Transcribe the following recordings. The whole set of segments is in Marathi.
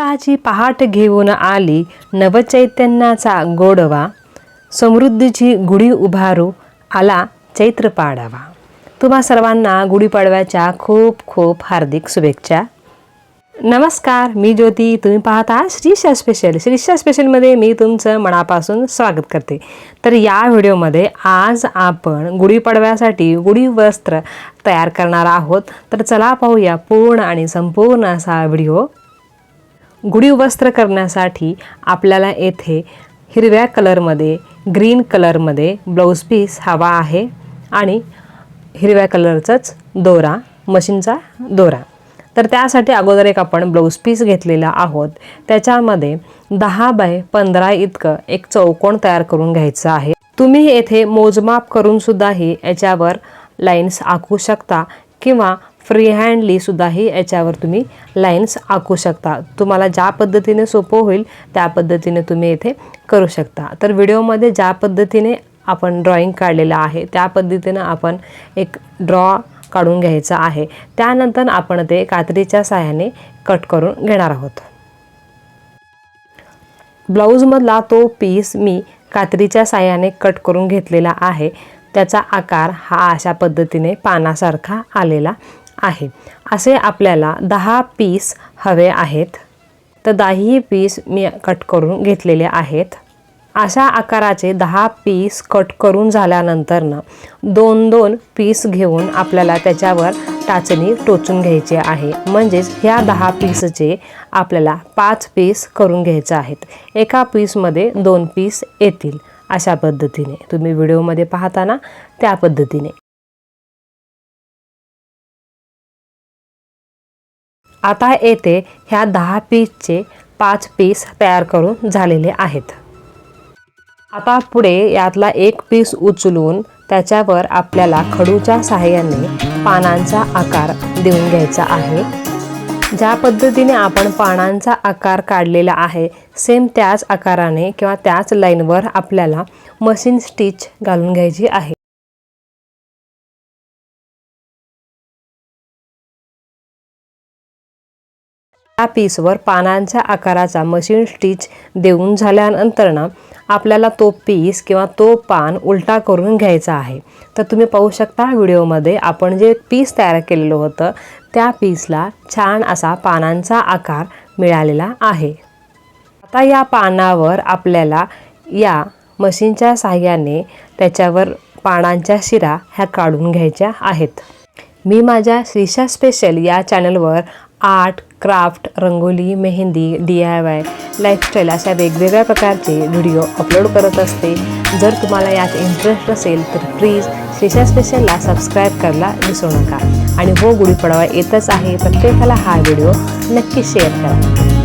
वसंताची पहाट घेऊन आली नवचैतन्याचा गोडवा समृद्धीची गुढी उभारू आला चैत्र पाडावा. तुम्हा सर्वांना गुढीपाडव्याच्या खूप खूप हार्दिक शुभेच्छा. नमस्कार मी ज्योती. तुम्ही पाहता श्रीशा स्पेशल श्रीशा स्पेशलमध्ये मी तुमचं मनापासून स्वागत करते. तर या व्हिडिओमध्ये आज आपण गुढीपाडव्यासाठी गुढी वस्त्र तयार करणार आहोत. तर चला पाहूया पूर्ण आणि संपूर्ण असा व्हिडिओ. गुढी वस्त्र करण्यासाठी आपल्याला येथे हिरव्या कलरमध्ये ग्रीन कलरमध्ये ब्लाऊज पीस हवा आहे आणि हिरव्या कलरचाच दोरा मशीनचा दोरा. तर त्यासाठी अगोदर एक आपण ब्लाऊज पीस घेतलेला आहोत. त्याच्यामध्ये दहा बाय पंधरा इतकं एक चौकोन तयार करून घ्यायचं आहे. तुम्ही येथे मोजमाप करूनसुद्धाही याच्यावर लाईन्स आखू शकता किंवा फ्री हँडली सुद्धाही याच्यावर तुम्ही लाईन्स आखू शकता. तुम्हाला ज्या पद्धतीने सोपं होईल त्या पद्धतीने तुम्ही येथे करू शकता. तर व्हिडिओमध्ये ज्या पद्धतीने आपण ड्रॉइंग काढलेलं आहे त्या पद्धतीनं आपण एक ड्रॉ काढून घ्यायचं आहे. त्यानंतर आपण ते कात्रीच्या साह्याने कट करून घेणार आहोत. ब्लाऊजमधला तो पीस मी कात्रीच्या साह्याने कट करून घेतलेला आहे. त्याचा आकार हा अशा पद्धतीने पानासारखा आलेला आहे. असे आपल्याला दहा पीस हवे आहेत. तर दहाही पीस मी कट करून घेतलेले आहेत. अशा आकाराचे दहा पीस कट करून झाल्यानंतर ना दोन दोन पीस घेऊन आपल्याला त्याच्यावर टाचणी टोचून घ्यायची आहे. म्हणजेच ह्या दहा पीसचे आपल्याला पाच पीस करून घ्यायचे आहेत. एका पीसमध्ये दोन पीस येतील अशा पद्धतीने. तुम्ही व्हिडिओमध्ये पाहताना त्या पद्धतीने. आता येथे ह्या दहा पीसचे पाच पीस तयार करून झालेले आहेत. आता पुढे यातला एक पीस उचलून त्याच्यावर आपल्याला खडूच्या सहाय्याने पानांचा आकार देऊन घ्यायचा आहे. ज्या पद्धतीने आपण पानांचा आकार काढलेला आहे सेम त्याच आकाराने किंवा त्याच लाईनवर आपल्याला मशीन स्टिच घालून घ्यायची आहे. त्या पीसवर पानांच्या आकाराचा मशीन स्टिच देऊन झाल्यानंतर ना आपल्याला तो पीस किंवा तो पान उलटा करून घ्यायचा आहे. तर तुम्ही पाहू शकता व्हिडिओमध्ये आपण जे पीस तयार केलेलं होतं त्या पीसला छान असा पानांचा आकार मिळालेला आहे. आता या पानावर आपल्याला या मशीनच्या साह्याने त्याच्यावर पानांच्या शिरा ह्या काढून घ्यायच्या आहेत. मी माझ्या श्रीशा स्पेशल या चॅनलवर art craft rangoli mehndi D I Y lifestyle अशा वेगवेगळ्या प्रकारचे व्हिडिओ अपलोड करत असते. जर तुम्हाला यात इंटरेस्ट असेल तर प्लीज स्पेशल स्पेशलला सबस्क्राईब करायला विसरू नका. आणि हो गुढीपाडवा येतच आहे. प्रत्येकाला हा व्हिडिओ नक्की शेअर करा.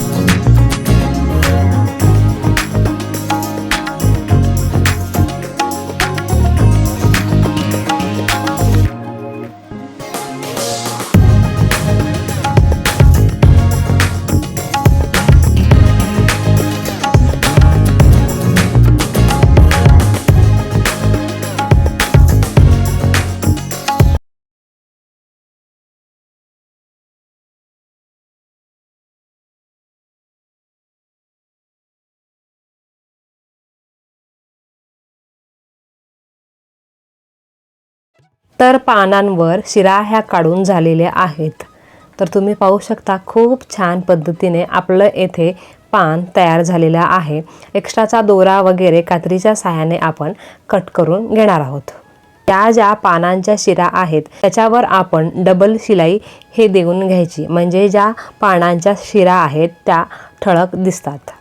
तर पानांवर शिरा ह्या काढून झालेल्या आहेत. तर तुम्ही पाहू शकता खूप छान पद्धतीने आपलं येथे पान तयार झालेलं आहे. एक्स्ट्राचा दोरा वगैरे कात्रीच्या साह्याने आपण कट करून घेणार आहोत. त्या ज्या पानांच्या शिरा आहेत त्याच्यावर आपण डबल शिलाई हे देऊन घ्यायची. म्हणजे ज्या पानांच्या शिरा आहेत त्या ठळक दिसतात.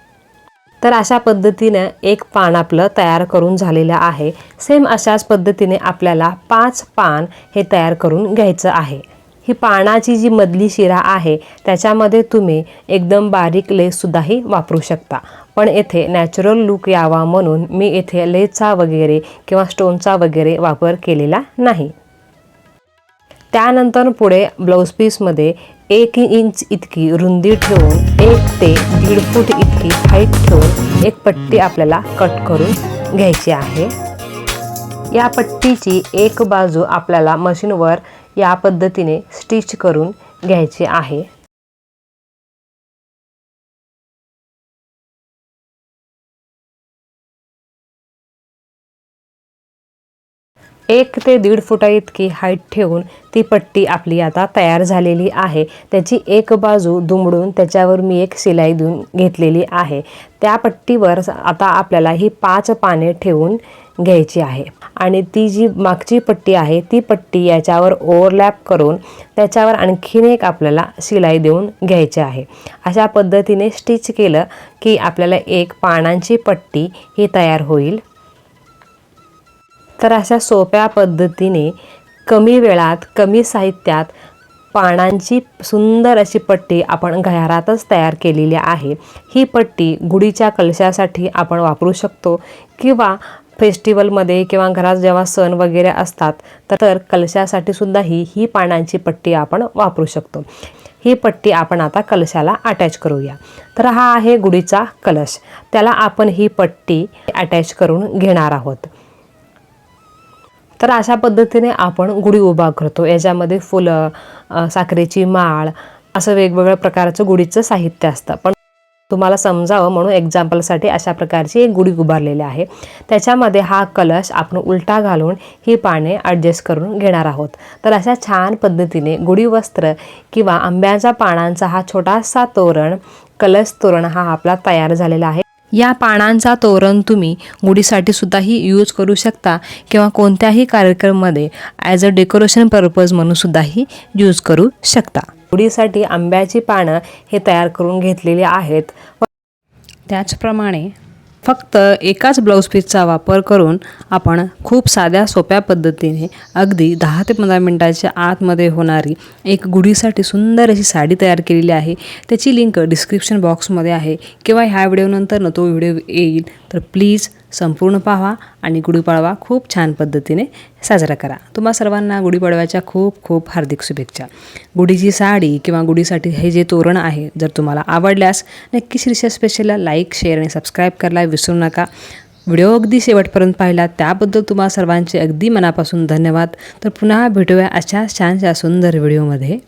तर अशा पद्धतीनं एक पान आपलं तयार करून झालेलं आहे. सेम अशाच पद्धतीने आपल्याला पाच पान हे तयार करून घ्यायचं आहे. ही पानाची जी मधली शिरा आहे त्याच्यामध्ये तुम्ही एकदम बारीक लेससुद्धाही वापरू शकता. पण येथे नॅचरल लुक यावा म्हणून मी येथे लेसचा वगैरे किंवा स्टोनचा वगैरे वापर केलेला नाही. त्यानंतर पुढे ब्लाऊज पीसमध्ये एक इंच इतकी रुंदी ठेवून एक ते दीड फूट इतकी हाईट ठेवून एक पट्टी आपल्याला कट करून घ्यायची आहे. या पट्टीची एक बाजू आपल्याला मशीनवर या पद्धतीने स्टिच करून घ्यायची आहे. एक ते दीड फुटा इतकी हाईट ठेवून ती पट्टी आपली आता तयार झालेली आहे. त्याची एक बाजू दुमडून त्याच्यावर मी एक शिलाई देऊन घेतलेली आहे. त्या पट्टीवर आता आपल्याला ही पाच पाने ठेवून घ्यायची आहे. आणि ती जी मागची पट्टी आहे ती पट्टी याच्यावर ओव्हरलॅप करून त्याच्यावर आणखीन एक आपल्याला शिलाई देऊन घ्यायची आहे. अशा पद्धतीने स्टिच केलं की आपल्याला एक पानांची पट्टी ही तयार होईल. तर अशा सोप्या पद्धतीने कमी वेळात कमी साहित्यात पानांची सुंदर अशी पट्टी आपण घरातच तयार केलेली आहे. ही पट्टी गुढीच्या कलशासाठी आपण वापरू शकतो किंवा फेस्टिवलमध्ये किंवा घरात जेव्हा सण वगैरे असतात तर कलशासाठी सुद्धा ही ही पानांची पट्टी आपण वापरू शकतो. ही पट्टी आपण आता कलशाला अटॅच करूया. तर हा आहे गुढीचा कलश. त्याला आपण ही पट्टी अटॅच करून घेणार आहोत. तर अशा पद्धतीने आपण गुढी उभा करतो. याच्यामध्ये फुलं साखरेची माळ असं वेगवेगळ्या प्रकारचं गुढीचं साहित्य असतं. पण तुम्हाला समजावं म्हणून एक्झाम्पलसाठी अशा प्रकारची एक गुढी उभारलेली आहे. त्याच्यामध्ये हा कलश आपण उलटा घालून ही पाने ॲडजस्ट करून घेणार आहोत. तर अशा छान पद्धतीने गुढी वस्त्र किंवा आंब्याच्या पानांचा हा छोटासा तोरण कलश तोरण हा आपला तयार झालेला आहे. या पानांचा तोरण तुम्ही गुढीसाठी सुद्धाही यूज करू शकता किंवा कोणत्याही कार्यक्रममध्ये ॲज अ डेकोरेशन पर्पज म्हणून सुद्धाही यूज करू शकता. गुढीसाठी आंब्याची पानं हे तयार करून घेतलेली आहेत. त्याचप्रमाणे फक्त एकाच ब्लाऊज पीसचा वापर करून आपण खूप साध्या सोप्या पद्धतीने अगदी दहा ते पंधरा मिनटाच्या आतमध्ये होणारी एक गुढीसाठी सुंदर अशी साडी तयार केलेली आहे. त्याची लिंक डिस्क्रिप्शन बॉक्समध्ये आहे. किंवा ह्या व्हिडिओनंतर न तो व्हिडिओ येईल तर प्लीज संपूर्ण पाहा आणि गुढीपाडवा खूप छान पद्धतीने साजरा करा. तुम्हा सर्वांना गुढीपाडव्याच्या खूप खूप हार्दिक शुभेच्छा. गुढीची साडी किंवा गुढीसाठी हे जे तोरण आहे जर तुम्हाला आवडल्यास नक्की श्रीशा स्पेशलला लाईक शेअर आणि सबस्क्राईब करायला विसरू नका. व्हिडिओ अगदी शेवटपर्यंत पाहिला त्याबद्दल तुम्हा सर्वांचे अगदी मनापासून धन्यवाद. तर पुन्हा भेटूया अशा छानशा सुंदर व्हिडिओमध्ये.